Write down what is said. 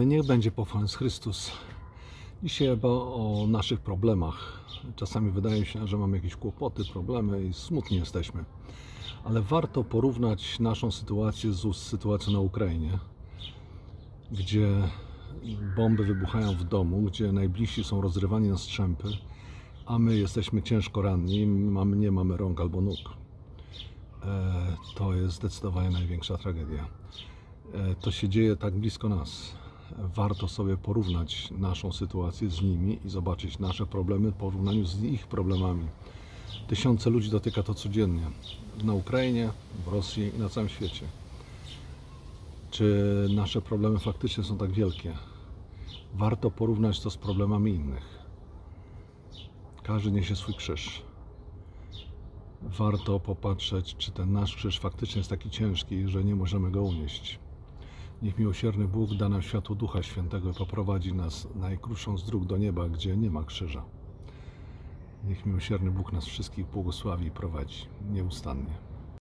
Niech będzie pochwalony Chrystus. Dzisiaj chyba o naszych problemach. Czasami wydaje się, że mamy jakieś kłopoty, problemy i smutni jesteśmy. Ale warto porównać naszą sytuację z sytuacją na Ukrainie, gdzie bomby wybuchają w domu, gdzie najbliżsi są rozrywani na strzępy, a my jesteśmy ciężko ranni, mamy, nie mamy rąk albo nóg. E, to jest zdecydowanie największa tragedia. E, to się dzieje tak blisko nas. Warto sobie porównać naszą sytuację z nimi i zobaczyć nasze problemy w porównaniu z ich problemami. Tysiące ludzi dotyka to codziennie na Ukrainie, w Rosji i na całym świecie. Czy nasze problemy faktycznie są tak wielkie? Warto porównać to z problemami innych. Każdy niesie swój krzyż. Warto popatrzeć, czy ten nasz krzyż faktycznie jest taki ciężki, że nie możemy go unieść. Niech miłosierny Bóg da nam światło Ducha Świętego i poprowadzi nas najkrótszą z dróg do nieba, gdzie nie ma krzyża. Niech miłosierny Bóg nas wszystkich błogosławi i prowadzi nieustannie.